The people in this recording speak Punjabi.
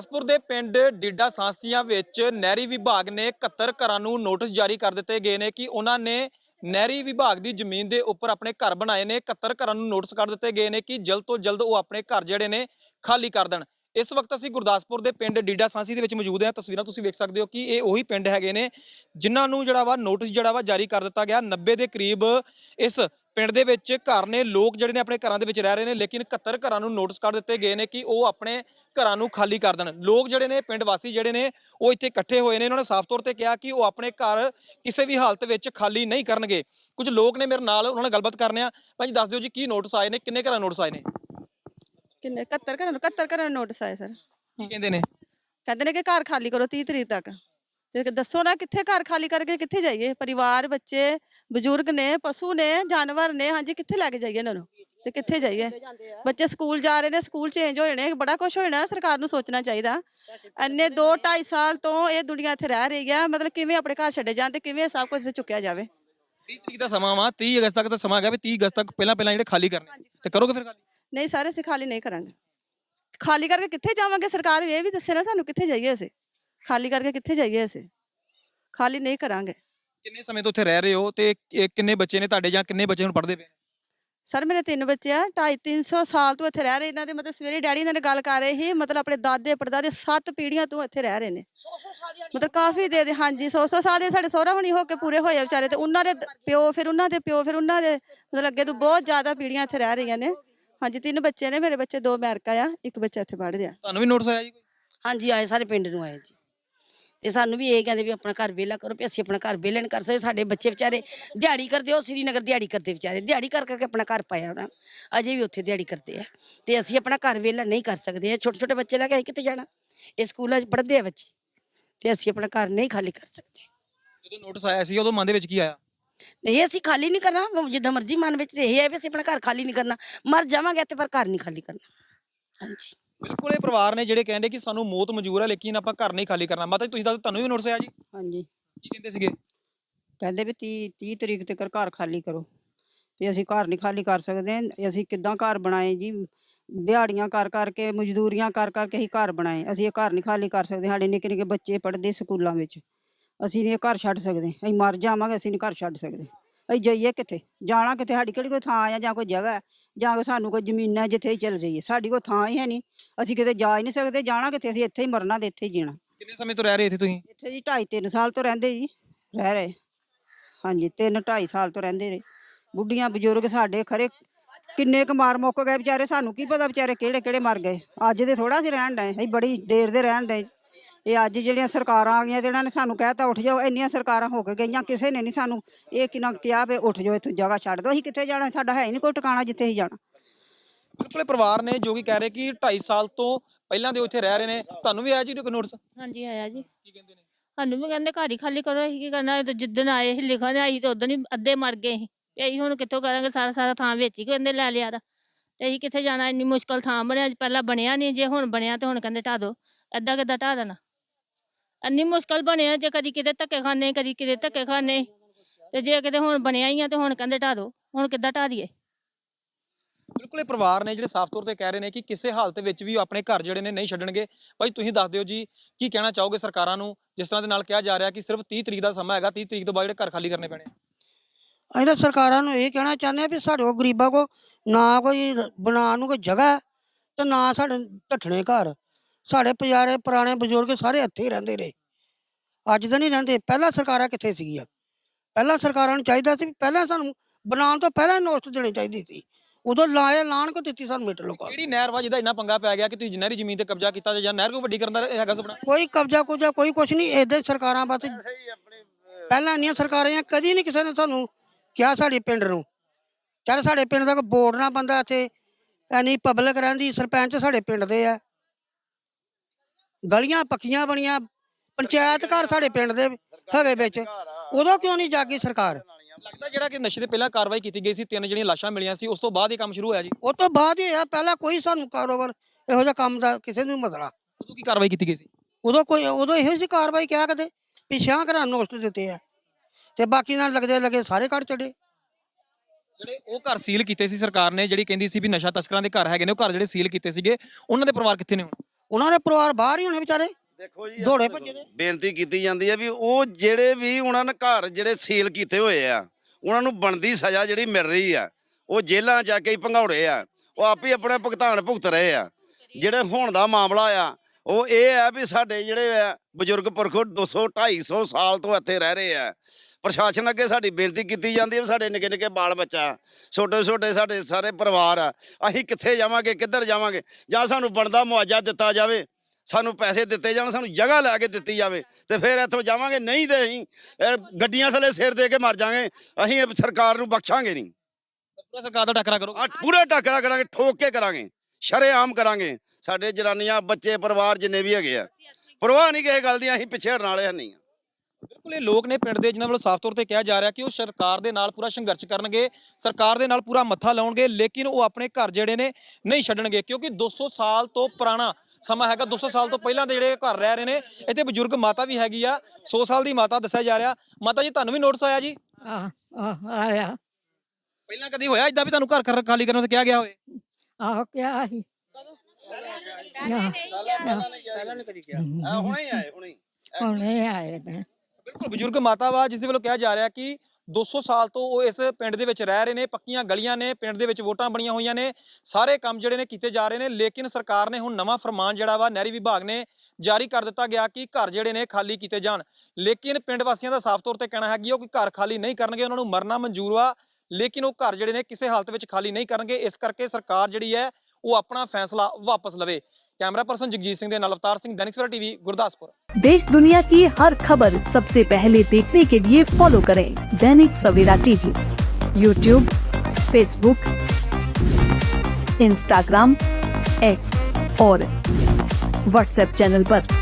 ਗੁਰਦਾਸਪੁਰ ਦੇ ਪਿੰਡ ਡਿੱਡਾ ਸਾਂਸੀਆਂ ਵਿੱਚ ਨਹਿਰੀ ਵਿਭਾਗ ਨੇ 71 ਘਰਾਂ ਨੂੰ ਨੋਟਿਸ ਜਾਰੀ ਕਰ ਦਿੱਤੇ ਗਏ ਨੇ ਕਿ ਉਹਨਾਂ ਨੇ ਨਹਿਰੀ ਵਿਭਾਗ ਦੀ ਜ਼ਮੀਨ ਦੇ ਉੱਪਰ ਆਪਣੇ ਘਰ ਬਣਾਏ ਨੇ 71 ਘਰਾਂ ਨੂੰ ਨੋਟਿਸ ਕਰ ਦਿੱਤੇ ਗਏ ਨੇ ਕਿ ਜਲਦ ਤੋਂ ਜਲਦ ਉਹ ਆਪਣੇ ਘਰ ਜਿਹੜੇ ਨੇ ਖਾਲੀ ਕਰ ਦੇਣ। ਇਸ ਵਕਤ ਅਸੀਂ ਗੁਰਦਾਸਪੁਰ ਦੇ ਪਿੰਡ ਡੀਡਾ ਸਾਂਸੀ ਦੇ ਵਿੱਚ ਮੌਜੂਦ ਹਾਂ। ਤਸਵੀਰਾਂ ਤੁਸੀਂ ਵੇਖ ਸਕਦੇ ਹੋ ਕਿ ਇਹ ਉਹੀ ਪਿੰਡ ਹੈਗੇ ਨੇ ਜਿਨ੍ਹਾਂ ਨੂੰ ਜਿਹੜਾ ਵਾ ਨੋਟਿਸ ਜਿਹੜਾ ਵਾ ਜਾਰੀ ਕਰ ਦਿੱਤਾ ਗਿਆ। 90 ਦੇ ਕਰੀਬ ਇਸ ਪਿੰਡ ਦੇ ਵਿੱਚ ਘਰ ਨੇ ਲੋਕ ਜਿਹੜੇ ਨੇ ਆਪਣੇ ਘਰਾਂ ਦੇ ਵਿੱਚ ਰਹਿ ਰਹੇ ਨੇ ਲੇਕਿਨ 71 ਘਰਾਂ ਨੂੰ ਨੋਟਿਸ ਕਰ ਦਿੱਤੇ ਗਏ ਨੇ ਕਿ ਉਹ ਆਪਣੇ ਘਰਾਂ ਨੂੰ ਖਾਲੀ ਕਰ ਦੇਣ। ਲੋਕ ਜਿਹੜੇ ਨੇ ਪਿੰਡ ਵਾਸੀ ਜਿਹੜੇ ਨੇ ਉਹ ਇੱਥੇ ਇਕੱਠੇ ਹੋਏ ਨੇ। ਉਹਨਾਂ ਨੇ ਸਾਫ਼ ਤੌਰ ਤੇ ਕਿਹਾ ਕਿ ਉਹ ਆਪਣੇ ਘਰ ਕਿਸੇ ਵੀ ਹਾਲਤ ਵਿੱਚ ਖਾਲੀ ਨਹੀਂ ਕਰਨਗੇ। ਕੁਝ ਲੋਕ ਨੇ ਮੇਰੇ ਨਾਲ ਉਹਨਾਂ ਨਾਲ ਗੱਲਬਾਤ ਕਰਨੇ ਆ। ਭਾਜੀ ਦੱਸ ਦਿਓ ਜੀ ਕੀ ਨੋਟਿਸ ਆਏ ਨੇ? ਕਿੰਨੇ ਘਰਾਂ ਨੋਟਿਸ ਆਏ ਨੇ? ਕਿੰਨੇ? 71 ਘਰਾਂ ਨੂੰ 71 ਘਰਾਂ ਨੂੰ ਨੋਟਿਸ ਆਇਆ ਸਰ। ਕੀ ਕਹਿੰਦੇ ਨੇ? ਕਹਿੰਦੇ ਨੇ ਕਿ ਘਰ ਖਾਲੀ ਕਰੋ 30 ਤਰੀਕ ਤੱਕ। ਤੇ ਦੱਸੋ ਨਾ ਕਿੱਥੇ ਘਰ ਖਾਲੀ ਕਰਕੇ ਕਿੱਥੇ ਜਾਈਏ? ਪਰਿਵਾਰ ਬੱਚੇ ਬਜ਼ੁਰਗ ਨੇ ਪਸ਼ੂ ਨੇ ਜਾਨਵਰ ਨੇ ਹਾਂਜੀ ਕਿੱਥੇ ਲੈ ਕੇ ਜਾਈਏ ਇਹਨਾਂ ਨੂੰ? ਤੇ ਕਿੱਥੇ ਜਾਈਏ? ਬੱਚੇ ਸਕੂਲ ਜਾ ਰਹੇ ਨੇ ਸਕੂਲ ਚੇਂਜ ਹੋ ਜਾਣੇ ਬੜਾ ਕੁਝ ਹੋ ਜਾਣਾ ਸਰਕਾਰ ਨੂੰ ਸੋਚਣਾ ਚਾਹੀਦਾ। ਇੰਨੇ 2 2.5 ਸਾਲ ਤੋਂ ਇਹ ਦੁਨੀਆ ਇੱਥੇ ਰਹਿ ਰਹੀ ਆ ਮਤਲਬ ਕਿਵੇਂ ਆਪਣੇ ਘਰ ਛੱਡੇ ਜਾਣ ਤੇ ਕਿਵੇਂ ਸਭ ਕੁਝ ਚੁੱਕਿਆ ਜਾਵੇ? 30 ਤਰੀਕ ਦਾ ਸਮਾਂ ਵਾ 30 ਅਗਸਤ ਤੱਕ ਦਾ ਸਮਾਂ ਹੈਗਾ ਵੀ 30 ਅਗਸਤ ਤੱਕ ਪਹਿਲਾਂ ਪਹਿਲਾਂ ਜਿਹੜੇ ਖਾਲੀ ਕਰਨੇ। ਤੇ ਕਰੋਗੇ ਫਿਰ ਖਾਲੀ? ਨਹੀਂ ਸਾਰੇ ਅਸੀਂ ਖਾਲੀ ਨਹੀਂ ਕਰਾਂਗੇ। ਖਾਲੀ ਕਰਕੇ ਕਿੱਥੇ ਜਾਵਾਂਗੇ ਸਰਕਾਰ ਇਹ ਵੀ ਦੱਸੇ ਨਾ ਸਾਨੂੰ ਕਿੱਥੇ ਜਾਈਏ ਅਸੀਂ? ਖਾਲੀ ਕਰਕੇ ਕਿੱਥੇ ਜਾਈਏ ਅਸੀਂ? ਖਾਲੀ ਨਹੀਂ ਕਰਾਂਗੇ। ਕਿੰਨੇ ਸਮੇਂ ਤੋਂ ਉੱਥੇ ਰਹਿ ਰਹੇ ਹੋ ਤੇ ਇਹ ਕਿੰਨੇ ਬੱਚੇ ਨੇ ਤੁਹਾਡੇ ਜਾਂ ਕਿੰਨੇ ਬੱਚੇ ਹੁਣ ਪੜ੍ਹਦੇ ਪਏ ਨੇ? ਸਰ ਮੇਰੇ ਤਿੰਨ ਬੱਚੇ ਆ 2.5 300 ਸਾਲ ਤੋਂ ਇੱਥੇ ਰਹਿ ਰਹੇ ਇਹਨਾਂ ਦੇ ਮਤਲਬ ਸਵੇਰੇ ਡੈਡੀ ਨਾਲ ਗੱਲ ਕਰ ਰਹੇ ਸੀ ਮਤਲਬ ਆਪਣੇ ਦਾਦੇ ਪੜਦਾਦੇ ਸੱਤ ਪੀੜ੍ਹੀਆਂ ਤੋਂ ਇੱਥੇ ਰਹਿ ਰਹੇ ਨੇ। ਮਤਲਬ ਕਾਫੀ ਦੇ ਦੇ ਹਾਂਜੀ 100 100 ਸਾਲ ਦੇ ਸਾਡੇ ਸਹੁਰਾ ਹੁਣੀ ਹੋ ਕੇ ਪੂਰੇ ਹੋਏ ਆ ਵਿਚਾਰੇ ਤੇ ਉਹਨਾਂ ਦੇ ਦ- ਪਿਓ ਫਿਰ ਉਹਨਾਂ ਦੇ ਪਿਓ ਫਿਰ ਉਹਨਾਂ ਦੇ ਮਤਲਬ ਅੱਗੇ ਤੋਂ ਬਹੁਤ ਜ਼ਿਆਦਾ ਪੀੜ੍ਹੀਆਂ ਇੱਥੇ ਰਹਿ ਰਹੀਆਂ ਨੇ। ਹਾਂਜੀ ਤਿੰਨ ਬੱਚੇ ਨੇ ਮੇਰੇ ਬੱਚੇ ਦੋ ਅਮਰੀਕਾ ਆ ਇੱਕ ਬੱਚਾ ਇੱਥੇ ਪੜ੍ਹ ਰਿਹਾ। ਤੁਹਾਨੂੰ ਵੀ ਨੋਟਿਸ ਆਇਆ ਜੀ ਕੋਈ? ਹਾਂਜੀ ਆਏ ਸਾਰੇ ਪਿੰਡ ਨੂੰ ਆਏ ਜੀ। ਤੇ ਸਾਨੂੰ ਵੀ ਇਹ ਕਹਿੰਦੇ ਵੀ ਆਪਣਾ ਘਰ ਵਿਹਲਾ ਕਰੋ ਵੀ ਅਸੀਂ ਆਪਣਾ ਘਰ ਨਹੀਂ ਕਰ ਸਕਦੇ ਸਾਡੇ ਬੱਚੇ ਵਿਚਾਰੇ ਦਿਹਾੜੀ ਕਰਦੇ ਉਹ ਸ੍ਰੀਨਗਰ ਦਿਹਾੜੀ ਕਰਦੇ ਵਿਚਾਰੇ ਦਿਹਾੜੀ ਕਰ ਕਰਕੇ ਆਪਣਾ ਘਰ ਪਾਇਆ ਉਹਨਾਂ। ਅਜੇ ਵੀ ਉੱਥੇ ਦਿਹਾੜੀ ਕਰਦੇ ਆ ਤੇ ਅਸੀਂ ਆਪਣਾ ਘਰ ਵਿਹਲਾ ਨਹੀਂ ਕਰ ਸਕਦੇ ਛੋਟੇ ਛੋਟੇ ਬੱਚੇ ਲੈ ਕੇ ਕਿੱਥੇ ਜਾਣਾ ਇਹ ਸਕੂਲਾਂ 'ਚ ਪੜ੍ਹਦੇ ਆ ਬੱਚੇ ਤੇ ਅਸੀਂ ਆਪਣਾ ਘਰ ਨਹੀਂ ਖਾਲੀ ਕਰ ਸਕਦੇ। ਜਦੋਂ ਨੋਟਿਸ ਆਇਆ ਸੀ ਉਦੋਂ ਮਨ ਦੇ ਵਿੱਚ ਕੀ ਆਇਆ? ਨਹੀਂ ਅਸੀਂ ਖਾਲੀ ਨਹੀਂ ਕਰਨਾ ਜਿੱਦਾਂ ਮਰਜ਼ੀ ਮਨ ਵਿੱਚ ਤੇ ਇਹ ਹੈ ਵੀ ਅਸੀਂ ਆਪਣਾ ਘਰ ਖਾਲੀ ਨਹੀਂ ਕਰਨਾ ਮਰ ਜਾਵਾਂਗੇ ਤੇ ਪਰ ਘਰ ਨਹੀਂ ਖਾਲੀ ਕਰਨਾ। ਹਾਂਜੀ। ਬਿਲਕੁਲ ਇਹ ਪਰਿਵਾਰ ਨੇ ਜਿਹੜੇ ਕਹਿੰਦੇ ਕਿ ਸਾਨੂੰ ਮੌਤ ਮਨਜ਼ੂਰ ਹੈ ਲੇਕਿਨ ਆਪਾਂ ਘਰ ਨਹੀਂ ਖਾਲੀ ਕਰਨਾ। ਮਾਤਾ ਜੀ ਤੁਸੀਂ ਦੱਸੋ ਤੁਹਾਨੂੰ ਵੀ ਨੋਟਿਸ ਆਇਆ ਜੀ? ਹਾਂਜੀ। ਕੀ ਕਹਿੰਦੇ ਸੀਗੇ? ਕਹਿੰਦੇ ਵੀ 30 30 ਤਰੀਕ ਤੱਕ ਘਰ ਖਾਲੀ ਕਰੋ। ਤੇ ਅਸੀਂ ਘਰ ਨਹੀਂ ਖਾਲੀ ਕਰ ਸਕਦੇ ਅਸੀਂ ਕਿੱਦਾਂ ਘਰ ਬਣਾਏ ਜੀ? ਦਿਹਾੜੀਆਂ ਕਰ ਕਰਕੇ ਮਜ਼ਦੂਰੀਆਂ ਕਰ ਕਰਕੇ ਅਸੀਂ ਘਰ ਬਣਾਏ। ਅਸੀਂ ਇਹ ਘਰ ਨਹੀਂ ਖਾਲੀ ਕਰ ਸਕਦੇ ਸਾਡੇ ਨਿੱਕੇ ਨਿੱਕੇ ਬੱਚੇ ਪੜ੍ਹਦੇ ਸਕੂਲਾਂ ਵਿੱਚ। ਅਸੀਂ ਨਹੀਂ ਇਹ ਘਰ ਛੱਡ ਸਕਦੇ। ਅਸੀਂ ਮਰ ਜਾਵਾਂਗੇ ਅਸੀਂ ਨਹੀਂ ਘਰ ਛੱਡ ਸਕਦੇ। ਅਸੀਂ ਜਾਈਏ ਕਿੱਥੇ? ਜਾਣਾ ਕਿੱਥੇ? ਸਾਡੀ ਕਿਹੜੀ ਕੋਈ ਥਾਂ ਆ ਜਾਂ ਕੋਈ ਜਗ੍ਹਾ ਹੈ, ਜਾਂ ਸਾਨੂੰ ਕੋਈ ਜ਼ਮੀਨ ਹੈ ਜਿੱਥੇ ਹੀ ਚਲ ਜਾਈਏ। ਸਾਡੀ ਕੋਈ ਥਾਂ ਹੀ ਹੈ ਨਹੀਂ। ਅਸੀਂ ਕਿਤੇ ਜਾ ਹੀ ਨਹੀਂ ਸਕਦੇ। ਜਾਣਾ ਕਿੱਥੇ? ਅਸੀਂ ਇੱਥੇ ਹੀ ਮਰਨਾ ਤੇ ਇੱਥੇ ਹੀ ਜੀਣਾ। ਕਿੰਨੇ ਸਮੇਂ ਤੋਂ ਰਹਿ ਰਹੇ ਇੱਥੇ ਤੁਸੀਂ? ਇੱਥੇ ਜੀ 2.5 3 ਸਾਲ ਤੋਂ ਰਹਿੰਦੇ ਜੀ। ਰਹਿ ਰਹੇ। ਹਾਂਜੀ 3 2.5 ਸਾਲ ਤੋਂ ਰਹਿੰਦੇ ਰਹੇ। ਬੁੱਢੀਆਂ ਬਜ਼ੁਰਗ ਸਾਡੇ ਖਰੇ ਕਿੰਨੇ ਕੁ ਮਾਰ ਮੁੱਕ ਗਏ। ਵਿਚਾਰੇ ਸਾਨੂੰ ਕੀ ਪਤਾ ਵਿਚਾਰੇ ਕਿਹੜੇ ਕਿਹੜੇ ਮਰ ਗਏ। ਅੱਜ ਦੇ ਥੋੜਾ ਸੀ ਰਹਿਣ ਡਏ। ਅਸੀਂ ਬੜੀ ਦੇਰ ਦੇ ਰਹਿਣ ਡਏ। ਇਹ ਅੱਜ ਜਿਹੜੀਆਂ ਸਰਕਾਰਾਂ ਆ ਗਈਆਂ ਤੇ ਇਹਨਾਂ ਨੇ ਸਾਨੂੰ ਕਹਿਤਾ ਉੱਠ ਜਾਓ। ਇੰਨੀਆਂ ਸਰਕਾਰਾਂ ਹੋ ਕੇ ਗਈਆਂ ਕਿਸੇ ਨੇ ਨਹੀਂ ਸਾਨੂੰ ਇਹ ਕਿਨਾਂ ਕਿਹਾ ਵੀ ਉੱਠ ਜਾਓ ਇੱਥੋਂ ਜਗ੍ਹਾ ਛੱਡ ਦਿਓ। ਅਸੀਂ ਕਿੱਥੇ ਜਾਣਾ? ਸਾਡਾ ਹੈ ਹੀ ਨਹੀਂ ਕੋਈ ਟਿਕਾਣਾ ਜਿੱਥੇ ਅਸੀਂ ਜਾਣਾ। ਬਿਲਕੁਲ ਇਹ ਪਰਿਵਾਰ ਨੇ ਜੋ ਕਿ ਕਹਿ ਰਹੇ ਕਿ 2.5 ਸਾਲ ਤੋਂ ਪਹਿਲਾਂ ਦੇ ਇੱਥੇ ਰਹਿ ਰਹੇ ਨੇ। ਤੁਹਾਨੂੰ ਵੀ ਆਇਆ ਜੀ ਕੋਈ ਨੋਟਿਸ ਹਾਂਜੀ ਆਇਆ ਜੀ। ਕੀ ਕਹਿੰਦੇ ਨੇ? ਸਾਨੂੰ ਵੀ ਕਹਿੰਦੇ ਘਰ ਹੀ ਖਾਲੀ ਕਰੋ ਅਸੀਂ ਕੀ ਕਰਨਾ? ਤਾਂ ਜਿੱਦਣ ਆਏ ਸੀ ਲਿਖਣ ਆਈ ਤੇ ਉਦੋਂ ਹੀ ਅੱਧੇ ਮਰ ਗਏ ਸੀ। ਤੇ ਅਸੀਂ ਹੁਣ ਕਿੱਥੋਂ ਕਰਾਂਗੇ? ਸਾਰਾ ਸਾਰਾ ਥਾਂ ਵਿੱਚ ਹੀ ਕਹਿੰਦੇ ਲੈ ਲਿਆ ਦਾ ਤੇ ਅਸੀਂ ਕਿੱਥੇ ਜਾਣਾ? ਇੰਨੀ ਮੁਸ਼ਕਲ ਥਾਂ ਬਣਿਆ ਪਹਿਲਾਂ ਬਣਿਆ ਨਹੀਂ ਜੇ ਹੁਣ ਬਣਿਆ ਤੇ ਹੁਣ ਕਹਿੰਦੇ ਢਾ ਦੋ। ਐਦਾਂ ਕਿੱਦਾਂ ਢਾ ਦੇਣਾ? ਇੰਨੀ ਮੁਸ਼ਕਲ ਬਣਿਆ ਜੇ ਕਦੀ ਕਿਤੇ ਧੱਕੇ ਖਾਣੇ ਕਦੀ ਕਿਤੇ ਧੱਕੇ ਖਾਣੇ ਤੇ ਜੇ ਕਿਤੇ ਹੁਣ ਬਣਿਆ ਹੀ ਆ ਤੇ ਹੁਣ ਕਹਿੰਦੇ ਢਾ ਦੋ ਹੁਣ ਕਿੱਦਾਂ ਢਾ ਦਈਏ? ਬਿਲਕੁਲ ਇਹ ਪਰਿਵਾਰ ਨੇ ਜਿਹੜੇ ਸਾਫ਼ ਤੌਰ ਤੇ ਕਹਿ ਰਹੇ ਨੇ ਕਿ ਕਿਸੇ ਹਾਲਤ ਵਿੱਚ ਵੀ ਉਹ ਆਪਣੇ ਘਰ ਜਿਹੜੇ ਨੇ ਨਹੀਂ ਛੱਡਣਗੇ। ਭਾਈ ਤੁਸੀਂ ਦੱਸ ਦਿਓ ਜੀ ਕੀ ਕਹਿਣਾ ਚਾਹੋਗੇ ਸਰਕਾਰਾਂ ਨੂੰ? ਜਿਸ ਤਰ੍ਹਾਂ ਦੇ ਨਾਲ ਕਿਹਾ ਜਾ ਰਿਹਾ ਕਿ ਸਿਰਫ 30 ਤਰੀਕ ਦਾ ਸਮਾਂ ਹੈਗਾ 30 ਤਰੀਕ ਤੋਂ ਬਾਅਦ ਜਿਹੜੇ ਘਰ ਖਾਲੀ ਕਰਨੇ ਪੈਣੇ ਆ। ਅਸੀਂ ਤਾਂ ਸਰਕਾਰਾਂ ਨੂੰ ਇਹ ਕਹਿਣਾ ਚਾਹੁੰਦੇ ਆ ਵੀ ਸਾਡੇ ਕੋਲ ਗਰੀਬਾਂ ਕੋ ਨਾ ਕੋਈ ਬਣਾਉਣ ਨੂੰ ਕੋਈ ਜਗ੍ਹਾ ਹੈ ਤੇ ਨਾ ਸਾਡੇ ਢੱਠਣੇ ਘਰ। ਸਾਡੇ ਪਿਆਰੇ ਪੁਰਾਣੇ ਬਜ਼ੁਰਗ ਸਾਰੇ ਇੱਥੇ ਹੀ ਰਹਿੰਦੇ ਰਹੇ ਅੱਜ ਤਾਂ ਨਹੀਂ ਰਹਿੰਦੇ ਪਹਿਲਾਂ ਸਰਕਾਰਾਂ ਕਿੱਥੇ ਸੀਗੀਆਂ? ਪਹਿਲਾਂ ਸਰਕਾਰਾਂ ਨੂੰ ਚਾਹੀਦਾ ਸੀ ਪਹਿਲਾਂ ਸਾਨੂੰ ਬਣਾਉਣ ਤੋਂ ਪਹਿਲਾਂ ਨੋਟਿਸ ਦੇਣੀ ਚਾਹੀਦੀ ਸੀ। ਉਦੋਂ ਲਾਏ ਲਾਣ ਕੋ ਦਿੱਤੀ ਸਾਨੂੰ ਮੀਟਰ ਲੋਕਾਂ। ਕਿਹੜੀ ਨਹਿਰ ਵਾ ਜਿਹਦਾ ਇੰਨਾ ਪੰਗਾ ਪੈ ਗਿਆ ਕਿ ਤੁਸੀਂ ਨਹਿਰੀ ਜ਼ਮੀਨ ਤੇ ਕਬਜ਼ਾ ਕੀਤਾ ਤੇ ਜਾਂ ਨਹਿਰ ਕੋਈ ਵੱਡੀ ਕਰਨ ਦਾ ਹੈਗਾ ਸੁਪਨਾ? ਕੋਈ ਕਬਜ਼ਾ ਕੁਬਜ਼ਾ ਕੋਈ ਕੁਛ ਨਹੀਂ ਏਦਾਂ ਸਰਕਾਰਾਂ ਬਸ ਪਹਿਲਾਂ ਇੰਨੀਆਂ ਸਰਕਾਰਾਂ ਕਦੀ ਨਹੀਂ ਕਿਸੇ ਨੇ ਸਾਨੂੰ ਕਿਹਾ ਸਾਡੇ ਪਿੰਡ ਨੂੰ ਚੱਲ ਸਾਡੇ ਪਿੰਡ ਦਾ ਕੋਈ ਬੋਰਡ ਨਾ ਬੰਦਾ ਇੱਥੇ ਐਨੀ ਪਬਲਿਕ ਰਹਿੰਦੀ ਸਰਪੰਚ ਸਾਡੇ ਪਿੰਡ ਦੇ ਆ। ਗਲੀਆਂ ਪੱਕੀਆਂ ਬਣੀਆਂ ਪੰਚਾਇਤ ਘਰ ਸਾਡੇ ਪਿੰਡ ਦੇ ਹੈਗੇ ਵਿੱਚ। ਉਦੋਂ ਕਿਉਂ ਨਹੀਂ ਜਾਗੀ ਸਰਕਾਰ? ਲੱਗਦਾ ਜਿਹੜਾ ਕਿ ਨਸ਼ੇ ਦੇ ਪਹਿਲਾਂ ਕਾਰਵਾਈ ਕੀਤੀ ਗਈ ਸੀ ਤਿੰਨ ਜਿਹੜੀਆਂ ਲਾਸ਼ਾਂ ਮਿਲੀਆਂ ਸੀ ਉਸ ਤੋਂ ਬਾਅਦ ਇਹ ਕੰਮ ਸ਼ੁਰੂ ਹੋਇਆ ਜੀ? ਉਹ ਤੋਂ ਬਾਅਦ ਹੀ ਆ ਪਹਿਲਾਂ ਕੋਈ ਸਾਨੂੰ ਕਾਰੋਬਾਰ ਇਹੋ ਜਿਹਾ ਕੰਮ ਦਾ ਕਿਸੇ ਨੂੰ ਮਸਲਾ। ਉਦੋਂ ਕੀ ਕਾਰਵਾਈ ਕੀਤੀ ਗਈ ਸੀ? ਉਦੋਂ ਕੋਈ ਉਦੋਂ ਇਹੋ ਜਿਹੀ ਕਾਰਵਾਈ ਕਿਹਾ ਕਦੇ ਪਿਛਾਂ ਘਰਾਂ ਨੂੰ ਨੋਟਿਸ ਦਿੱਤੇ ਆ। ਤੇ ਬਾਕੀ ਨਾਲ ਲੱਗਦੇ ਲੱਗੇ ਸਾਰੇ ਕੱਢ ਚੜੇ। ਜਿਹੜੇ ਉਹ ਘਰ ਸੀਲ ਕੀਤੇ ਸੀ ਸਰਕਾਰ ਨੇ ਜਿਹੜੀ ਕਹਿੰਦੀ ਸੀ ਵੀ ਨਸ਼ਾ ਤਸਕਰਾਂ ਦੇ ਘਰ ਹੈਗੇ ਨੇ ਉਹ ਘਰ ਜਿਹੜੇ ਸੀਲ ਕੀਤੇ ਸੀਗੇ ਉਹਨਾਂ ਦੇ ਪਰਿਵਾਰ ਕਿੱਥੇ ਨੇ ਹੁਣ? ਉਹਨਾਂ ਦੇ ਪਰਿਵਾਰ ਬਾਹਰ ਹੀ ਹੋਣੇ ਵਿਚਾਰੇ। ਦੇਖੋ ਜੀ ਦੌੜੇ ਆਪਾਂ ਭੱਜੇ ਨੇ। ਬੇਨਤੀ ਕੀਤੀ ਜਾਂਦੀ ਹੈ ਵੀ ਉਹ ਜਿਹੜੇ ਵੀ ਉਹਨਾਂ ਨੇ ਘਰ ਜਿਹੜੇ ਸੀਲ ਕੀਤੇ ਹੋਏ ਆ ਉਹਨਾਂ ਨੂੰ ਬਣਦੀ ਸਜ਼ਾ ਜਿਹੜੀ ਮਿਲ ਰਹੀ ਆ ਉਹ ਜੇਲ੍ਹਾਂ ਜਾ ਕੇ ਹੀ ਭੰਗੌੜੇ ਆ ਉਹ ਆਪ ਹੀ ਆਪਣੇ ਭੁਗਤਾਨ ਭੁਗਤ ਰਹੇ ਆ ਜਿਹੜੇ ਹੁਣ ਦਾ ਮਾਮਲਾ ਆ ਉਹ ਇਹ ਆ ਵੀ ਸਾਡੇ ਜਿਹੜੇ ਆ ਬਜ਼ੁਰਗ ਪੁਰਖੋ 200 250 ਸਾਲ ਤੋਂ ਇੱਥੇ ਰਹਿ ਰਹੇ ਆ ਪ੍ਰਸ਼ਾਸਨ ਅੱਗੇ ਸਾਡੀ ਬੇਨਤੀ ਕੀਤੀ ਜਾਂਦੀ ਹੈ ਵੀ ਸਾਡੇ ਨਿੱਕੇ ਨਿੱਕੇ ਬਾਲ ਬੱਚਾ ਛੋਟੇ ਛੋਟੇ ਸਾਡੇ ਸਾਰੇ ਪਰਿਵਾਰ ਆ ਅਸੀਂ ਕਿੱਥੇ ਜਾਵਾਂਗੇ ਕਿੱਧਰ ਜਾਵਾਂਗੇ ਜਾਂ ਸਾਨੂੰ ਬਣਦਾ ਮੁਆਵਜ਼ਾ ਦਿੱਤਾ ਜਾਵੇ ਸਾਨੂੰ ਪੈਸੇ ਦਿੱਤੇ ਜਾਣ ਸਾਨੂੰ ਜਗ੍ਹਾ ਲੈ ਕੇ ਦਿੱਤੀ ਜਾਵੇ ਤੇ ਫਿਰ ਇੱਥੋਂ ਜਾਵਾਂਗੇ ਨਹੀਂ ਤੇ ਅਸੀਂ ਗੱਡੀਆਂ ਥੱਲੇ ਸਿਰ ਦੇ ਕੇ ਮਰ ਜਾਾਂਗੇ ਅਸੀਂ ਸਰਕਾਰ ਨੂੰ ਬਖਸ਼ਾਂਗੇ ਨਹੀਂ। ਪੂਰਾ ਸਰਕਾਰ ਦਾ ਟੱਕਰਾ ਕਰੋ। ਪੂਰਾ ਟਾਕਰਾ ਕਰਾਂਗੇ ਠੋਕ ਕੇ ਕਰਾਂਗੇ ਸ਼ਰੇਆਮ ਕਰਾਂਗੇ ਸਾਡੇ ਜਨਾਨੀਆਂ ਬੱਚੇ ਪਰਿਵਾਰ ਜਿੰਨੇ ਵੀ ਹੈਗੇ ਆ ਪਰਵਾਹ ਨਹੀਂ ਕਿਸੇ ਗੱਲ ਦੀ ਅਸੀਂ ਪਿੱਛੇ ਹਟਣ ਵਾਲੇ ਨਹੀਂ ਬਿਲਕੁਲ ਇਹ ਲੋਕ ਨੇ ਪਿੰਡ ਦੇ ਜਿਨ੍ਹਾਂ ਵੱਲੋਂ ਸਾਫ਼ ਤੌਰ ਤੇ ਕਿਹਾ ਜਾ ਰਿਹਾ ਕਿ ਉਹ ਸਰਕਾਰ ਦੇ ਨਾਲ ਪੂਰਾ ਸੰਘਰਸ਼ ਕਰਨਗੇ ਸਰਕਾਰ ਦੇ ਨਾਲ ਪੂਰਾ ਮੱਥਾ ਲਾਉਣਗੇ ਲੇਕਿਨ ਉਹ ਆਪਣੇ ਘਰ ਜਿਹੜੇ ਨੇ ਨਹੀਂ ਛੱਡਣਗੇ ਕਿਉਂਕਿ 200 ਸਾਲ ਤੋਂ ਪੁਰਾਣਾ ਸਮਾਂ ਹੈਗਾ 200 ਸਾਲ ਤੋਂ ਪਹਿਲਾਂ ਦੇ ਜਿਹੜੇ ਘਰ ਰਹਿ ਰਹੇ ਨੇ ਇੱਥੇ ਬਜ਼ੁਰਗ ਮਾਤਾ ਵੀ ਹੈਗੀ ਆ 100 ਸਾਲ ਦੀ ਮਾਤਾ ਦੱਸਿਆ ਜਾ ਰਿਹਾ। ਮਾਤਾ ਜੀ ਤੁਹਾਨੂੰ ਵੀ ਨੋਟਿਸ ਆਇਆ ਜੀ? ਆ ਆ ਆਇਆ। ਪਹਿਲਾਂ ਕਦੀ ਹੋਇਆ ਇਦਾਂ ਵੀ ਤੁਹਾਨੂੰ ਘਰ ਘਰ ਖਾਲੀ ਕਰਨ ਤੇ ਕਿਹਾ ਗਿਆ ਹੋਵੇ? ਆਹ ਕਿਆ ਸੀ। ਆ ਹੁਣੇ ਹੀ ਆਏ ਹੁਣੇ। ਹੀ। ਹੁਣੇ ਆਏ ਨੇ। ਬਿਲਕੁਲ ਬਜ਼ੁਰਗ ਮਾਤਾ ਵਾ ਜਿਸ ਦੇ ਵੱਲੋਂ ਕਿਹਾ ਜਾ ਰਿਹਾ ਕਿ 200 ਸਾਲ ਤੋਂ ਉਹ ਇਸ ਪਿੰਡ ਦੇ ਵਿੱਚ ਰਹਿ ਰਹੇ ਨੇ, ਪੱਕੀਆਂ ਗਲੀਆਂ ਨੇ, ਪਿੰਡ ਦੇ ਵਿੱਚ ਵੋਟਾਂ ਬਣੀਆਂ ਹੋਈਆਂ ਨੇ, ਸਾਰੇ ਕੰਮ ਜਿਹੜੇ ਨੇ ਕੀਤੇ ਜਾ ਰਹੇ ਨੇ, ਲੇਕਿਨ ਸਰਕਾਰ ਨੇ ਹੁਣ ਨਵਾਂ ਫਰਮਾਨ ਜਿਹੜਾ ਵਾ, ਨਹਿਰੀ ਵਿਭਾਗ ਨੇ ਜਾਰੀ ਕਰ ਦਿੱਤਾ ਗਿਆ ਕਿ ਘਰ ਜਿਹੜੇ ਨੇ ਖਾਲੀ ਕੀਤੇ ਜਾਣ। ਲੇਕਿਨ ਪਿੰਡ ਵਾਸੀਆਂ ਦਾ ਸਾਫ਼ ਤੌਰ ਤੇ ਕਹਿਣਾ ਹੈ ਕਿ ਉਹ ਕਿ ਘਰ ਖਾਲੀ ਨਹੀਂ ਕਰਨਗੇ, ਉਹਨਾਂ ਨੂੰ ਮਰਨਾ ਮਨਜ਼ੂਰ ਵਾ, ਲੇਕਿਨ ਉਹ ਘਰ ਜਿਹੜੇ ਨੇ ਕਿਸੇ ਹਾਲਤ ਵਿੱਚ ਖਾਲੀ ਨਹੀਂ ਕਰਨਗੇ, ਇਸ ਕਰਕੇ ਸਰਕਾਰ ਜਿਹੜੀ ਹੈ ਉਹ ਆਪਣਾ ਫੈਸਲਾ ਵਾਪਸ ਲਵੇ। कैमरा पर्सन जगजीत सिंह अवतार सिंह, दैनिक सवेरा टीवी, गुरदासपुर। देश दुनिया की हर खबर सबसे पहले देखने के लिए फॉलो करें Dainik Savera TV. YouTube Facebook Instagram X और व्हाट्सएप चैनल आरोप